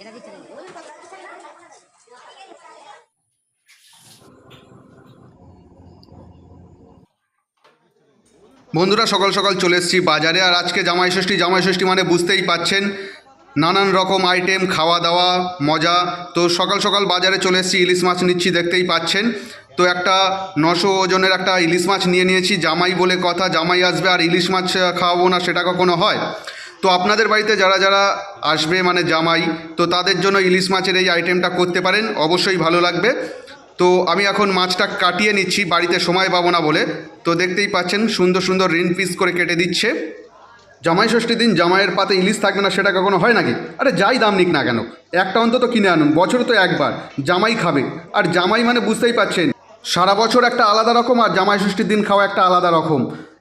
এটা দিচ্ছে বন্ধুরা, সকাল সকাল চলে এসেছি বাজারে, আর আজকে জামাই ষষ্ঠী জামাই ষষ্ঠী মানে বুঝতেই পাচ্ছেন, নানান রকম আইটেম খাওয়া দাওয়া, মজা। তো সকাল সকাল বাজারে চলে এসেছি, ইলিশ মাছ নিচ্ছি, দেখতেই পাচ্ছেন। তো একটা নশো ওজনের একটা ইলিশ মাছ নিয়ে নিয়েছি, জামাই বলে কথা, জামাই আসবে আর ইলিশ মাছ খাওয়াবো না, সেটা কখনো হয়? তো আপনাদের বাড়িতে যারা যারা আসবে মানে জামাই, তো তাদের জন্য ইলিশ মাছের এই আইটেমটা করতে পারেন। অবশ্যই ভালো লাগবে। তো আমি এখন মাছটা কাটিয়ে নিচ্ছি, বাড়িতে সময় পাবো না বলে। তো দেখতেই পাচ্ছেন, সুন্দর সুন্দর রিন পিস করে কেটে দিচ্ছে। জামাই ষষ্ঠীর দিন জামাইয়ের পাতে ইলিশ থাকবে না, সেটা কখনো হয় নাকি? আরে যাই দাম নিক না কেন? একটা অন্তত কিনে আনুন, বছরে তো একবার। জামাই খাবে। আর জামাই মানে বুঝতেই পাচ্ছেন সারা বছর একটা আলাদা রকম আর জামাই ষষ্ঠীর দিন খাওয়া একটা আলাদা রকম।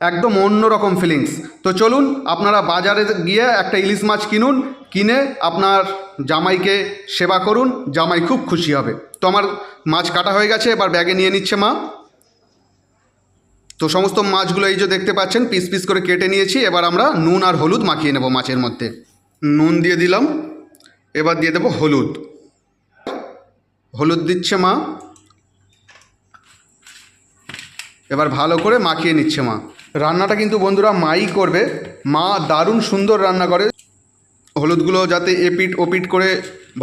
একদম অন্য রকম ফিলিংস তো চলুন, আপনারা বাজারে গিয়ে একটা ইলিশ মাছ কিনুন, কিনে আপনার জামাইকে সেবা করুন, জামাই খুব খুশি হবে। তো আমার মাছ কাটা হয়ে গেছে, এবার ব্যাগে নিয়ে নিচ্ছে মা। তো সমস্ত মাছগুলো এই যে দেখতে পাচ্ছেন পিস পিস করে কেটে নিয়েছি, এবার আমরা নুন আর হলুদ মাখিয়ে নেব মাছের মধ্যে। নুন দিয়ে দিলাম, এবার দিয়ে দেবো হলুদ। হলুদ দিচ্ছে মা। এবার ভালো করে মাখিয়ে নিচ্ছে মা। রান্নাটা কিন্তু বন্ধুরা মাই করবে। মা দারুণ সুন্দর রান্না করে। হলুদগুলো যাতে এপিট ওপিট করে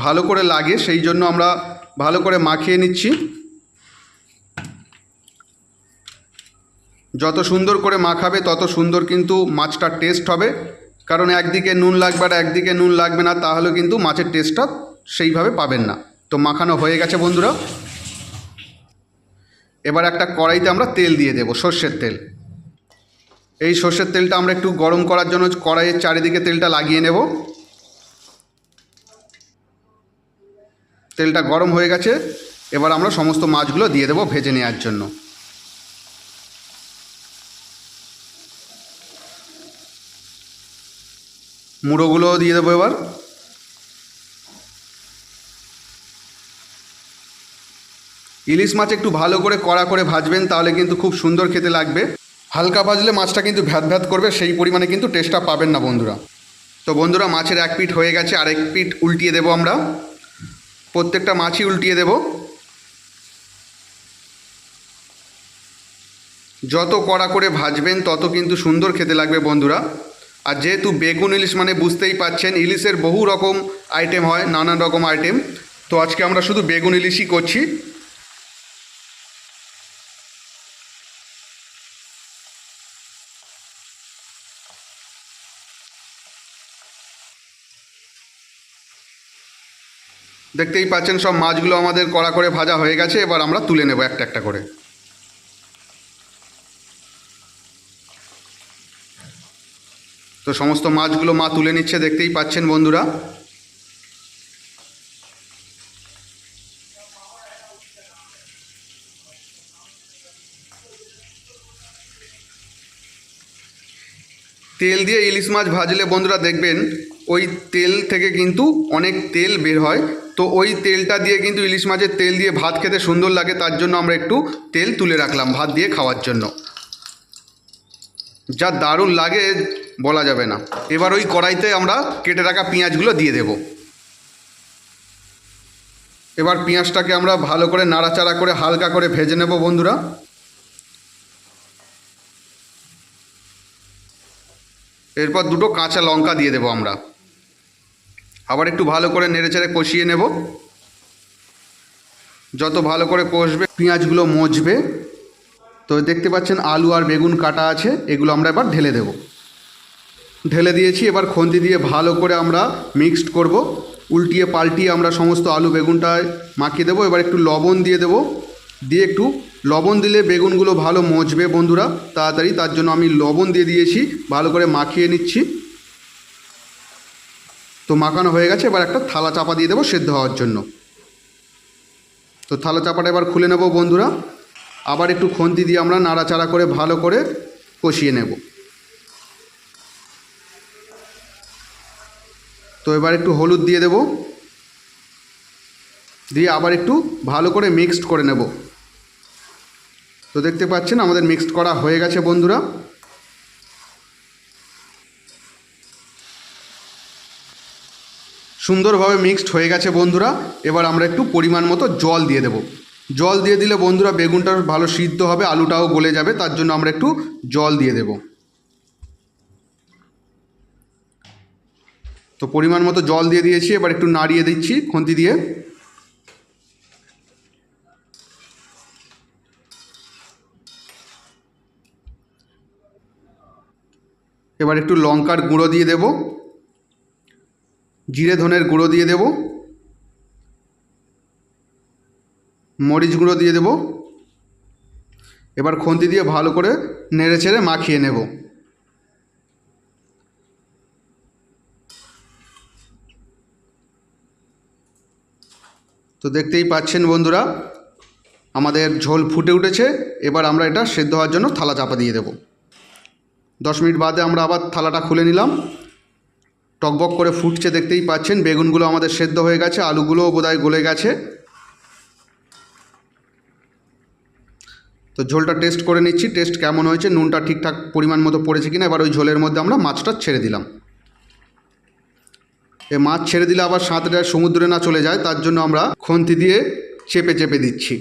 ভালো করে লাগে, সেই জন্য আমরা ভালো করে মাখিয়ে নিচ্ছি। যত সুন্দর করে মাখাবে, তত সুন্দর কিন্তু মাছটার টেস্ট হবে। কারণ একদিকে নুন লাগবে আর একদিকে নুন লাগবে না, তাহলে কিন্তু মাছের টেস্টটা সেইভাবে পাবেন না। তো মাখানো হয়ে গেছে বন্ধুরা। এবার একটা কড়াইতে আমরা তেল দিয়ে দেবো, সর্ষের তেল। এই সর্ষের তেলটা আমরা একটু গরম করার জন্য কড়াইয়ের চারিদিকে তেলটা লাগিয়ে নেব। তেলটা গরম হয়ে গেছে, এবার আমরা সমস্ত মাছগুলো দিয়ে দেবো ভেজে নেওয়ার জন্য। মুড়োগুলোও দিয়ে দেবো এবার। ইলিশ মাছ একটু ভালো করে কড়া করে ভাজবেন, তাহলে কিন্তু খুব সুন্দর খেতে লাগবে। হালকা ভাজলে মাছটা কিন্তু ভ্যাত ভ্যাত করবে, সেই পরিমাণে কিন্তু টেস্টটা পাবেন না বন্ধুরা। তো বন্ধুরা, মাছের এক পিঠ হয়ে গেছে আরেক পিঠ উল্টিয়ে দেবো আমরা। প্রত্যেকটা মাছই উল্টিয়ে দেব। যত কড়া করে ভাজবেন, তত কিন্তু সুন্দর খেতে লাগবে বন্ধুরা। আর যেহেতু বেগুন ইলিশ মানে বুঝতেই পাচ্ছেন, ইলিশের বহু রকম আইটেম হয়, নানান রকম আইটেম তো আজকে আমরা শুধু বেগুন ইলিশই করছি। দেখতেই পাচ্ছেন, সব মাছগুলো আমাদের কড়া করে ভাজা হয়ে গেছে, এবার আমরা তুলে নেব একটা একটা করে। তো সমস্ত মাছগুলো মা তুলে নিচ্ছে, দেখতেই পাচ্ছেন বন্ধুরা। তেল দিয়ে ইলিশ মাছ ভাজলে বন্ধুরা দেখবেন, ওই তেল থেকে কিন্তু অনেক তেল বের হয়। তো ওই তেলটা দিয়ে কিন্তু ইলিশ মাছের তেল দিয়ে ভাত খেতে সুন্দর লাগে, তার জন্য আমরা একটু তেল তুলে রাখলাম ভাত দিয়ে খাওয়ার জন্য। যা দারুণ লাগে বলা যাবে না। এবার ওই কড়াইতে আমরা কেটে রাখা পেঁয়াজগুলো দিয়ে দেব। এবার পেঁয়াজটাকে আমরা ভালো করে নাড়াচাড়া করে হালকা করে ভেজে নেব বন্ধুরা। এরপর দুটো কাঁচা লঙ্কা দিয়ে দেবো আমরা। আবার একটু ভালো করে নেড়েচেড়ে কষিয়ে নেব। যত ভালো করে কষবে, পেঁয়াজগুলো মজবে। তো দেখতে পাচ্ছেন আলু আর বেগুন কাটা আছে, এগুলো আমরা এবার ঢেলে দেব। ঢেলে দিয়েছি, এবার খন্তি দিয়ে ভালো করে আমরা মিক্সড করব। উল্টিয়ে পাল্টিয়ে আমরা সমস্ত আলু বেগুনটায় মাখিয়ে দেবো, এবার একটু লবণ দিয়ে দেবো। দিয়ে একটু লবণ দিলে বেগুনগুলো ভালো মজবে বন্ধুরা, তাড়াতাড়ি, তার জন্য আমি লবণ দিয়ে দিয়েছি, ভালো করে মাখিয়ে নিচ্ছি। তো মাখানো হয়ে গেছে, এবার একটা থালা চাপা দিয়ে দেবো সেদ্ধ হওয়ার জন্য। তো থালা চাপাটা এবার খুলে নেব বন্ধুরা। আবার একটু খন্তি দিয়ে আমরা নাড়াচাড়া করে, ভালো করে কষিয়ে নেব। তো এবার একটু হলুদ দিয়ে দেব। দিয়ে আবার একটু ভালো করে মিক্সড করে নেব। তো দেখতে পাচ্ছেন আমাদের মিক্সড করা হয়ে গেছে বন্ধুরা। সুন্দরভাবে মিক্সড হয়ে গেছে বন্ধুরা। এবার আমরা একটু পরিমাণ মতো জল দিয়ে দেব। জল দিয়ে দিলে বন্ধুরা বেগুনটা ভালো সিদ্ধ হবে, আলুটাও গলে যাবে, তার জন্য আমরা একটু জল দিয়ে দেব। তো পরিমাণ মতো জল দিয়ে দিয়েছি, এবার একটু নাড়িয়ে দিচ্ছি খুন্তি দিয়ে। এবার একটু লঙ্কার গুঁড়ো দিয়ে দেব। জিরে গুঁড়ো দিয়ে দেব। মরিচ গুঁড়ো দিয়ে দেব। এবার খুন্তি দিয়ে ভালো করে নেড়ে চেড়ে মাখিয়ে নেব। তো দেখতেই পাচ্ছেন বন্ধুরা, আমাদের ঝোল ফুটে উঠেছে। এবার আমরা এটা সেদ্ধ হওয়ার জন্য থালা চাপা দিয়ে দেব। দশ মিনিট বাদে আমরা আবার থালাটা খুলে নিলাম। টকবক করে ফুটছে দেখতেই পাচ্ছেন। বেগুনগুলো আমাদের সেদ্ধ হয়ে গেছে, আলুগুলোও বোধহয় গলে গেছে। তো ঝোলটা টেস্ট করে নিচ্ছি, টেস্ট কেমন হয়েছে, নুনটা ঠিকঠাক পরিমাণ মতো পড়েছে কিনা, এবার ওই ঝোলের মধ্যে আমরা মাছটা ছেড়ে দিলাম। এ মাছ ছেড়ে দিলে আবার সাঁতরে সমুদ্রে না চলে যায়, তার জন্য আমরা খন্তি দিয়ে চেপে চেপে দিচ্ছি।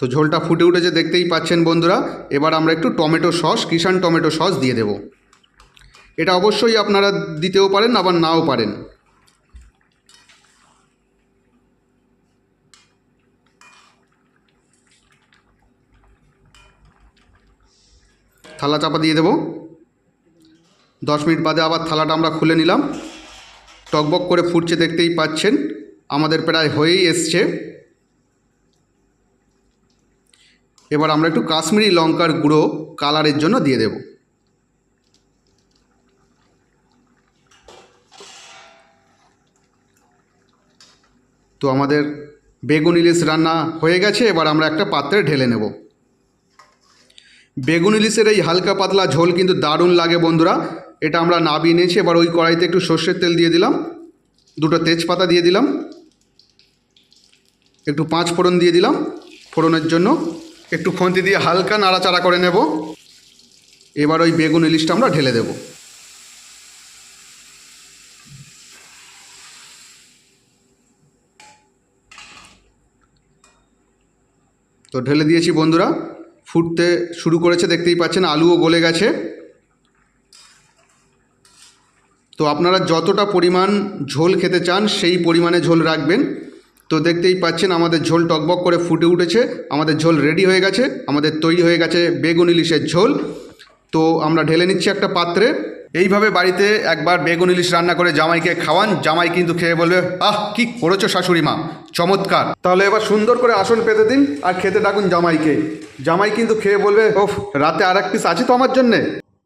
তো ঝোলটা ফুটে উঠেছে, দেখতেই পাচ্ছেন বন্ধুরা। এবার আমরা একটু tomato sauce Kissan tomato sauce দিয়ে দেব। এটা অবশ্যই আপনারা দিতেও পারেন, আবার নাও পারেন। থালা চাপা দিয়ে দেবো। দশ মিনিট বাদে আবার থালাটা আমরা খুলে নিলাম। টকবক করে ফুটছে, দেখতেই পাচ্ছেন। আমাদের প্রায় হয়েই এসছে। এবার আমরা একটু কাশ্মীরি লঙ্কার গুঁড়ো কালারের জন্য দিয়ে দেব। তো আমাদের বেগুন ইলিশ রান্না হয়ে গেছে, এবার আমরা একটা পাত্রে ঢেলে নেব। বেগুন ইলিশের এই হালকা পাতলা ঝোল কিন্তু দারুণ লাগে বন্ধুরা। এটা আমরা নাবিয়ে নিয়েছি, এবার ওই কড়াইতে একটু সর্ষের তেল দিয়ে দিলাম। দুটো তেজপাতা দিয়ে দিলাম। একটু পাঁচ ফোড়ন দিয়ে দিলাম ফোড়নের জন্য। একটু খন্তি দিয়ে হালকা নাড়াচাড়া করে নেব। এবার ওই বেগুন ইলিশটা আমরা ঢেলে দেব। তো ঢেলে দিয়েছি বন্ধুরা, ফুটতে শুরু করেছে, দেখতেই পাচ্ছেন আলুও গলে গেছে। তো আপনারা যতটা পরিমাণ ঝোল খেতে চান, সেই পরিমাণে ঝোল রাখবেন। তো দেখতেই পাচ্ছেন আমাদের ঝোল টকবক করে ফুটে উঠেছে, আমাদের ঝোল রেডি হয়ে গেছে, আমাদের তৈরি হয়ে গেছে বেগুন ইলিশের ঝোল। তো আমরা ঢেলে নিচ্ছি একটা পাত্রে। এইভাবে বাড়িতে একবার বেগুন ইলিশ রান্না করে জামাইকে খাওয়ান, জামাই কিন্তু খেয়ে বলবে, আহ, কি করেছ শাশুড়ি মা? চমৎকার। তাহলে এবার সুন্দর করে আসন পেতে দিন আর খেতে ডাকুন জামাইকে। জামাই কিন্তু খেয়ে বলবে, ওফ, রাতে আর এক পিস আছে তো আমার জন্যে?